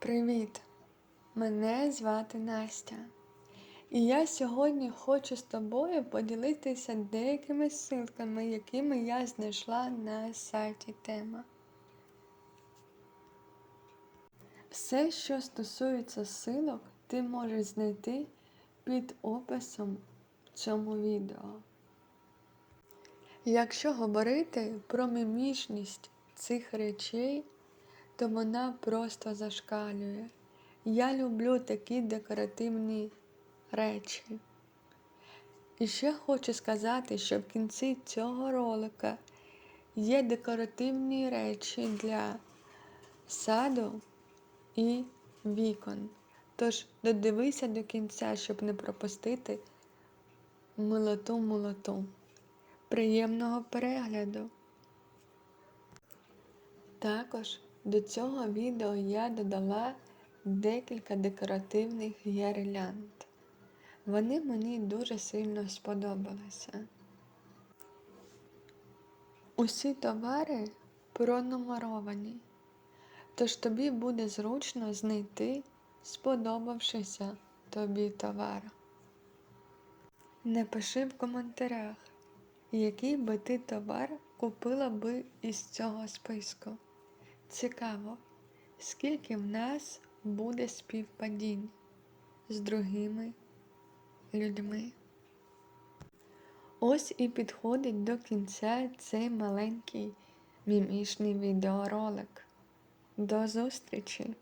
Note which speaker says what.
Speaker 1: Привіт! Мене звати Настя. І я сьогодні хочу з тобою поділитися деякими ссылками, якими я знайшла на сайті тема. Все, що стосується ссылок, ти можеш знайти під описом цьому відео. Якщо говорити про мімішність цих речей, то вона просто зашкалює. Я люблю такі декоративні речі. І ще хочу сказати, що в кінці цього ролика є декоративні речі для саду і вікон. Тож додивися до кінця, щоб не пропустити милоту милоту. Приємного перегляду! Також до цього відео я додала декілька декоративних гірлянд. Вони мені дуже сильно сподобалися. Усі товари пронумеровані, тож тобі буде зручно знайти сподобавшися тобі товар. Напиши в коментарях, який би ти товар купила би із цього списку. Цікаво, скільки в нас буде співпадінь з другими людьми. Ось і підходить до кінця цей маленький мімішний відеоролик. До зустрічі!